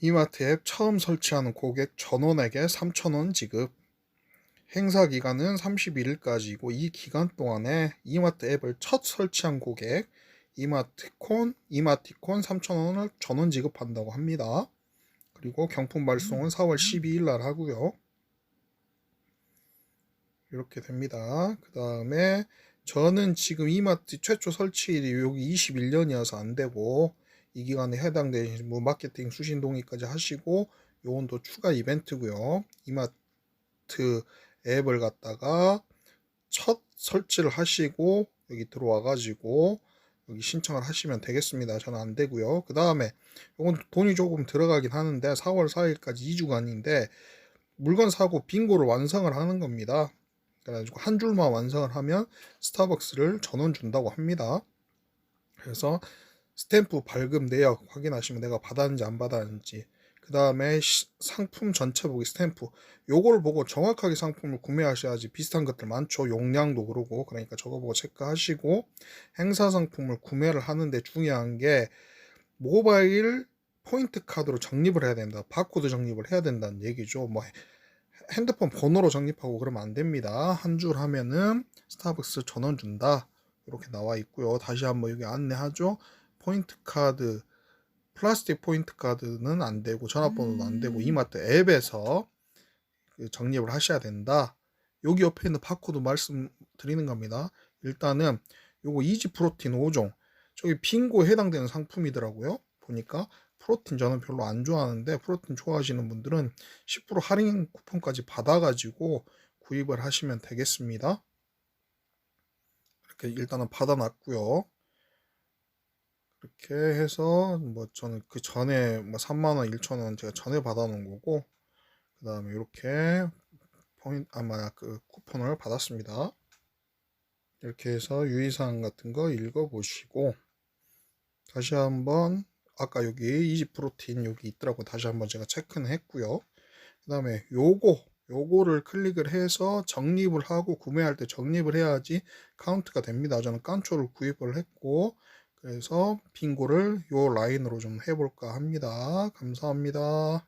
이마트 앱 처음 설치하는 고객 전원에게 3,000원 지급. 행사 기간은 31일까지이고 이 기간 동안에 이마트 앱을 첫 설치한 고객 이마트콘, 이마티콘 3,000원을 전원 지급한다고 합니다. 그리고 경품 발송은 4월 12일 날 하고요. 이렇게 됩니다. 그 다음에 저는 지금 이마트 최초 설치일이 여기 21년이어서 안 되고 이 기간에 해당되는 뭐 마케팅 수신 동의까지 하시고 요건 또 추가 이벤트고요. 이마트 앱을 갖다가 첫 설치를 하시고 여기 들어와 가지고 여기 신청을 하시면 되겠습니다. 저는 안 되고요. 그 다음에 이건 돈이 조금 들어가긴 하는데 4월 4일까지 2주간인데 물건 사고 빙고를 완성을 하는 겁니다. 그래가지고 한 줄만 완성을 하면 스타벅스를 전원 준다고 합니다. 그래서 스탬프 발급 내역 확인하시면 내가 받았는지 안 받았는지 그 다음에 상품 전체 보기 스탬프 요걸 보고 정확하게 상품을 구매하셔야지 비슷한 것들 많죠. 용량도 그러고 그러니까 저거 보고 체크하시고 행사 상품을 구매를 하는데 중요한 게 모바일 포인트 카드로 적립을 해야 된다 바코드 적립을 해야 된다는 얘기죠. 뭐 핸드폰 번호로 적립하고 그러면 안 됩니다. 한 줄 하면은 스타벅스 전원 준다. 이렇게 나와 있고요. 다시 한번 여기 안내하죠 포인트 카드 플라스틱 포인트 카드는 안 되고 전화번호도 안 되고 이마트 앱에서 그 적립을 하셔야 된다. 여기 옆에 있는 바코드 말씀드리는 겁니다. 일단은 요거 이지 프로틴 5종 저기 빙고에 해당되는 상품이더라고요. 보니까 프로틴 저는 별로 안 좋아하는데 프로틴 좋아하시는 분들은 10% 할인 쿠폰까지 받아가지고 구입을 하시면 되겠습니다. 이렇게 일단은 받아놨고요. 이렇게 해서 뭐 저는 그 전에 뭐 3만원, 1천원 제가 전에 받아놓은 거고 그 다음에 이렇게 포인트 아마 그 쿠폰을 받았습니다. 이렇게 해서 유의사항 같은 거 읽어보시고 다시 한번 아까 여기 이지 프로틴 여기 있더라고 다시 한번 제가 체크는 했고요. 그 다음에 요거 요거를 클릭을 해서 적립을 하고 구매할 때 적립을 해야지 카운트가 됩니다. 저는 깐초를 구입을 했고 그래서 빙고를 요 라인으로 좀 해볼까 합니다. 감사합니다.